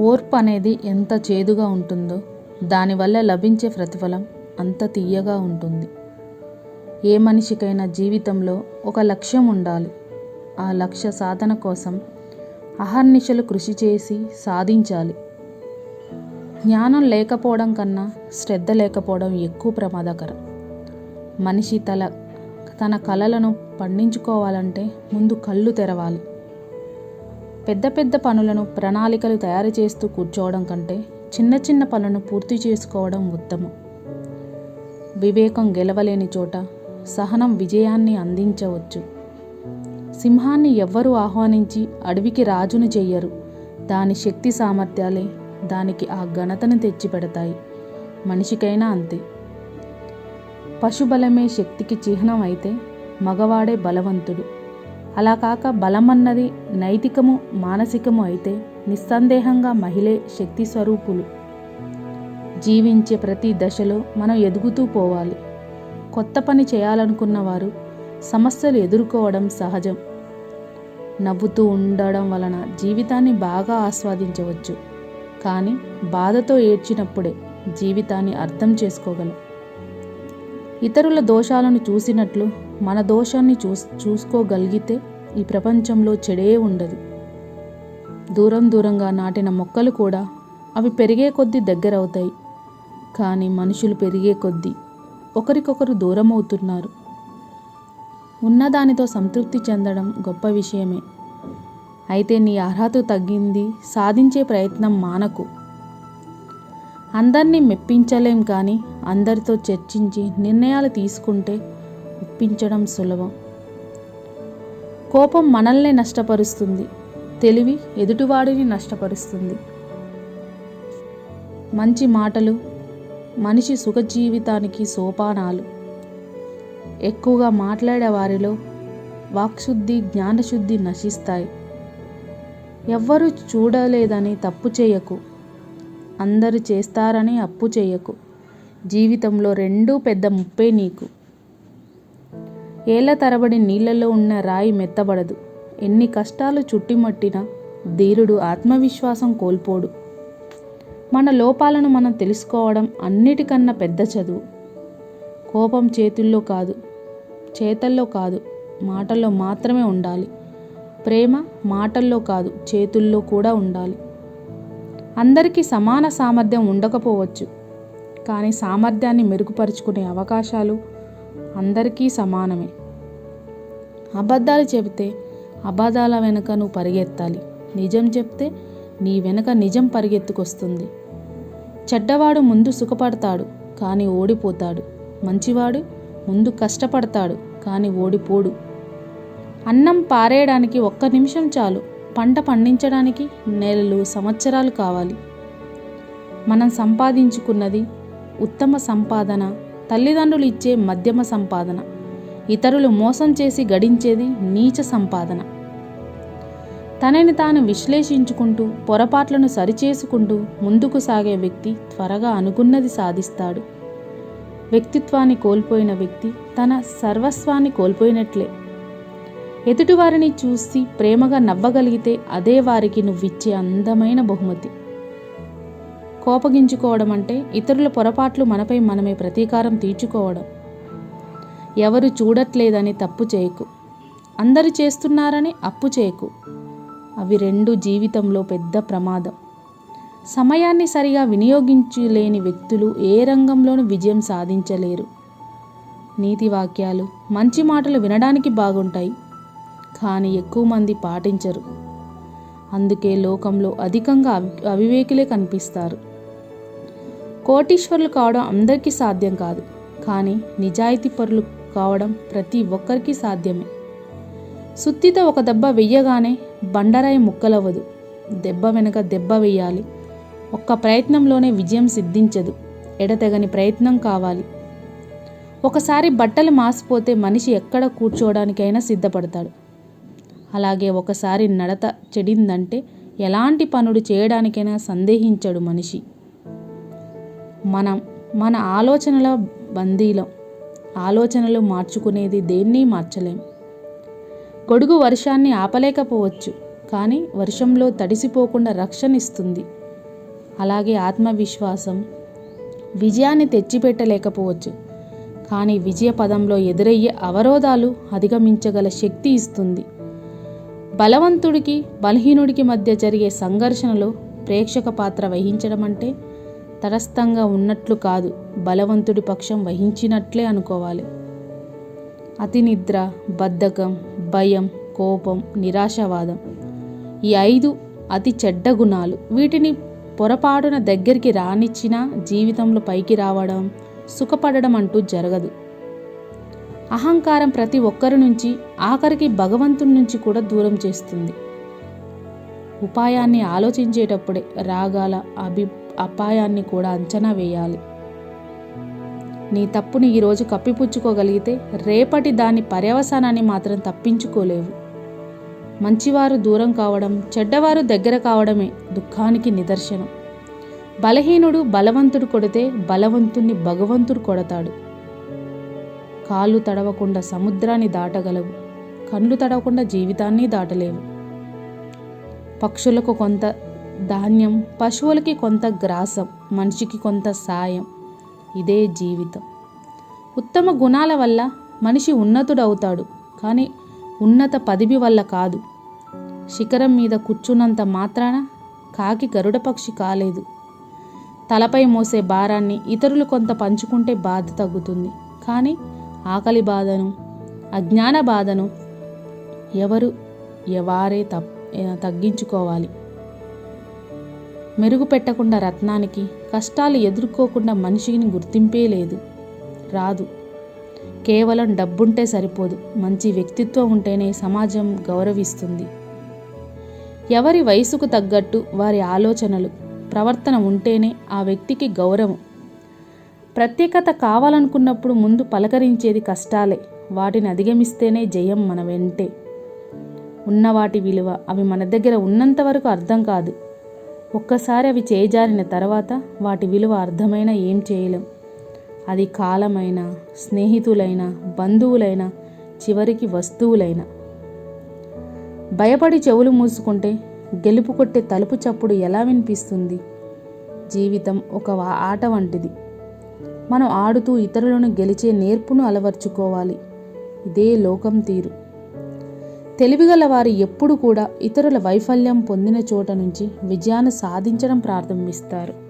ఓర్పు అనేది ఎంత చేదుగా ఉంటుందో దానివల్ల లభించే ప్రతిఫలం అంత తీయగా ఉంటుంది. ఏ మనిషికైనా జీవితంలో ఒక లక్ష్యం ఉండాలి. ఆ లక్ష్య సాధన కోసం అహర్నిశలు కృషి చేసి సాధించాలి. జ్ఞానం లేకపోవడం కన్నా శ్రద్ధ లేకపోవడం ఎక్కువ ప్రమాదకరం. మనిషి తల తన కలలను పండించుకోవాలంటే ముందు కళ్ళు తెరవాలి. పెద్ద పెద్ద పనులను ప్రణాళికలు తయారు చేస్తూ కూర్చోవడం కంటే చిన్న చిన్న పనులను పూర్తి చేసుకోవడం ఉత్తమం. వివేకం గెలవలేని చోట సహనం విజయాన్ని అందించవచ్చు. సింహాన్ని ఎవ్వరూ ఆహ్వానించి అడవికి రాజును చెయ్యరు. దాని శక్తి సామర్థ్యాలే దానికి ఆ ఘనతను తెచ్చిపెడతాయి. మనిషికైనా అంతే. పశుబలమే శక్తికి చిహ్నం అయితే మగవాడే బలవంతుడు. అలా కాక బలమన్నది నైతికము మానసికము అయితే నిస్సందేహంగా మహిళే శక్తి స్వరూపులు. జీవించే ప్రతి దశలో మనం ఎదుగుతూ పోవాలి. కొత్త పని చేయాలనుకున్న వారు సమస్యలు ఎదుర్కోవడం సహజం. నవ్వుతూ ఉండడం వలన జీవితాన్ని బాగా ఆస్వాదించవచ్చు. కానీ బాధతో ఏడ్చినప్పుడే జీవితాన్ని అర్థం చేసుకోగలం. ఇతరుల దోషాలను చూసినట్లు మన దోషాన్ని చూస్ చూసుకోగలిగితే ఈ ప్రపంచంలో చెడే ఉండదు. దూరం దూరంగా నాటిన మొక్కలు కూడా అవి పెరిగే కొద్దీ దగ్గరవుతాయి. కానీ మనుషులు పెరిగే కొద్దీ ఒకరికొకరు దూరం అవుతున్నారు ఉన్నదానితో సంతృప్తి చెందడం గొప్ప విషయమే. అయితే నీ అర్హత తగ్గింది సాధించే ప్రయత్నం మానకు. అందరినీ మెప్పించలేం కానీ అందరితో చర్చించి నిర్ణయాలు తీసుకుంటే ఒప్పించడం సులభం. కోపం మనల్ని నష్టపరుస్తుంది. తెలివి ఎదుటివాడిని నష్టపరుస్తుంది. మంచి మాటలు మనిషి సుఖజీవితానికి సోపానాలు. ఎక్కువగా మాట్లాడే వారిలో వాక్శుద్ధి జ్ఞానశుద్ధి నశిస్తాయి. ఎవ్వరూ చూడలేదని తప్పు చేయకు. అందరూ చేస్తారని అప్పు చేయకు. జీవితంలో రెండూ పెద్ద ముప్పే నీకు. ఏళ్ళ తరబడి నీళ్ళలో ఉన్న రాయి మెత్తబడదు. ఎన్ని కష్టాలు చుట్టిమట్టినా ధీరుడు ఆత్మవిశ్వాసం కోల్పోడు. మన లోపాలను మనం తెలుసుకోవడం అన్నిటికన్నా పెద్ద చదువు. కోపం చేతుల్లో కాదు చేతల్లో కాదు మాటల్లో మాత్రమే ఉండాలి. ప్రేమ మాటల్లో కాదు చేతుల్లో కూడా ఉండాలి. అందరికీ సమాన సామర్థ్యం ఉండకపోవచ్చు. కానీ సామర్థ్యాన్ని మెరుగుపరుచుకునే అవకాశాలు అందరికీ సమానమే. అబద్ధాలు చెబితే అబద్ధాల వెనుక నువ్వు పరిగెత్తాలి. నిజం చెప్తే నీ వెనుక నిజం పరిగెత్తుకొస్తుంది. చెడ్డవాడు ముందు సుఖపడతాడు కానీ ఓడిపోతాడు. మంచివాడు ముందు కష్టపడతాడు కానీ ఓడిపోడు. అన్నం పారేయడానికి ఒక్క నిమిషం చాలు. పంట పండించడానికి నెలలు సంవత్సరాలు కావాలి. మనం సంపాదించుకున్నది ఉత్తమ సంపాదన తల్లిదండ్రులు ఇచ్చే మధ్యమ సంపాదన ఇతరులు మోసం చేసి గడించేది నీచ సంపాదన. తనని తాను విశ్లేషించుకుంటూ పొరపాట్లను సరిచేసుకుంటూ ముందుకు సాగే వ్యక్తి త్వరగా అనుకున్నది సాధిస్తాడు. వ్యక్తిత్వాన్ని కోల్పోయిన వ్యక్తి తన సర్వస్వాన్ని కోల్పోయినట్లే. ఎదుటివారిని చూసి ప్రేమగా నవ్వగలిగితే అదే వారికి నువ్విచ్చే అందమైన బహుమతి. కోపగించుకోవడం అంటే ఇతరుల పొరపాట్లు మనపై మనమే ప్రతీకారం తీర్చుకోవడం. ఎవరు చూడట్లేదని తప్పు చేయకు. అందరు చేస్తున్నారని అప్పు చేయకు. అవి రెండు జీవితంలో పెద్ద ప్రమాదం. సమయాన్ని సరిగా వినియోగించలేని వ్యక్తులు ఏ రంగంలోనూ విజయం సాధించలేరు. నీతి వాక్యాలు మంచి మాటలు వినడానికి బాగుంటాయి. కానీ ఎక్కువ మంది పాటించరు. అందుకే లోకంలో అధికంగా అవి అవివేకులే కనిపిస్తారు. కోటీశ్వరులు కావడం అందరికీ సాధ్యం కాదు. కానీ నిజాయితీ పరులు కావడం ప్రతి ఒక్కరికి సాధ్యమే. సుత్తితో ఒక దెబ్బ వెయ్యగానే బండరాయి ముక్కలవ్వదు. దెబ్బ వెనక దెబ్బ వెయ్యాలి. ఒక్క ప్రయత్నంలోనే విజయం సిద్ధించదు. ఎడతెగని ప్రయత్నం కావాలి. ఒకసారి బట్టలు మాసిపోతే మనిషి ఎక్కడ కూర్చోవడానికైనా సిద్ధపడతాడు. అలాగే ఒకసారి నడత చెడిందంటే ఎలాంటి పనులు చేయడానికైనా సందేహించడు మనిషి. మనం మన ఆలోచనల బందీలం. ఆలోచనలు మార్చుకునేది దేన్ని మార్చలేం. గొడుగు వర్షాన్ని ఆపలేకపోవచ్చు కానీ వర్షంలో తడిసిపోకుండా రక్షణ ఇస్తుంది. అలాగే ఆత్మవిశ్వాసం. విజయాన్ని తెచ్చిపెట్టలేకపోవచ్చు కానీ విజయ పదంలో ఎదురయ్యే అవరోధాలు అధిగమించగల శక్తి ఇస్తుంది. బలవంతుడికి బలహీనుడికి మధ్య జరిగే సంఘర్షణలో ప్రేక్షక పాత్ర వహించడం అంటే తటస్థంగా ఉన్నట్లు కాదు బలవంతుడి పక్షం వహించినట్లే అనుకోవాలి. అతి నిద్ర బద్ధకం భయం కోపం నిరాశావాదం ఈ ఐదు అతి చెడ్డ గుణాలు. వీటిని పొరపాటున దగ్గరికి రానిచ్చినా జీవితంలో పైకి రావడం సుఖపడడం అంటూ జరగదు. అహంకారం ప్రతి ఒక్కరి నుంచి ఆఖరికి భగవంతుడి నుంచి కూడా దూరం చేస్తుంది. ఉపాయాన్ని ఆలోచించేటప్పుడే రాగాల అభి అపాయాన్ని కూడా అంచనా వేయాలి. నీ తప్పుని ఈరోజు కప్పిపుచ్చుకోగలిగితే రేపటి దాని పర్యవసానాన్ని మాత్రం తప్పించుకోలేవు. మంచివారు దూరం కావడం చెడ్డవారు దగ్గర కావడమే దుఃఖానికి నిదర్శనం. బలహీనుడు బలవంతుడు కొడితే బలవంతుణ్ణి భగవంతుడు కొడతాడు. కాళ్ళు తడవకుండా సముద్రాన్ని దాటగలవు. కళ్ళు తడవకుండా జీవితాన్ని దాటలేవు. పక్షులకు కొంత ధాన్యం పశువులకి కొంత గ్రాసం మనిషికి కొంత సాయం. ఇదే జీవితం. ఉత్తమ గుణాల వల్ల మనిషి ఉన్నతుడవుతాడు కానీ ఉన్నత పదవి వల్ల కాదు. శిఖరం మీద కూర్చున్నంత మాత్రాన కాకి గరుడ పక్షి కాలేదు. తలపై మోసే భారాన్ని ఇతరులు కొంత పంచుకుంటే బాధ తగ్గుతుంది. కానీ ఆకలి బాధను అజ్ఞాన బాధను ఎవరు ఎవారే తప్ తగ్గించుకోవాలి. మెరుగు పెట్టకుండా రత్నానికి కష్టాలు ఎదుర్కోకుండా మనిషిని గుర్తింపే లేదు. రాదు. కేవలం డబ్బుంటే సరిపోదు. మంచి వ్యక్తిత్వం ఉంటేనే సమాజం గౌరవిస్తుంది. ఎవరి వయసుకు తగ్గట్టు వారి ఆలోచనలు ప్రవర్తన ఉంటేనే ఆ వ్యక్తికి గౌరవం. ప్రత్యేకత కావాలనుకున్నప్పుడు ముందు పలకరించేది కష్టాలే. వాటిని అధిగమిస్తేనే జయం మన వెంటే. ఉన్న వాటి విలువ అవి మన దగ్గర ఉన్నంత వరకు అర్థం కాదు. ఒక్కసారి అవి చేజారిన తర్వాత వాటి విలువ అర్థమైనా ఏం చేయలేం. అది కాలమైన స్నేహితులైన బంధువులైన చివరికి వస్తువులైన. భయపడి చెవులు మూసుకుంటే గెలుపు కొట్టే తలుపు చప్పుడు ఎలా వినిపిస్తుంది? జీవితం ఒక ఆట వంటిది. మనం ఆడుతూ ఇతరులను గెలిచే నేర్పును అలవర్చుకోవాలి. ఇదే లోకం తీరు. తెలివిగల వారు ఎప్పుడు కూడా ఇతరుల వైఫల్యం పొందిన చోట నుంచి విజయాన్ని సాధించడం ప్రారంభిస్తారు.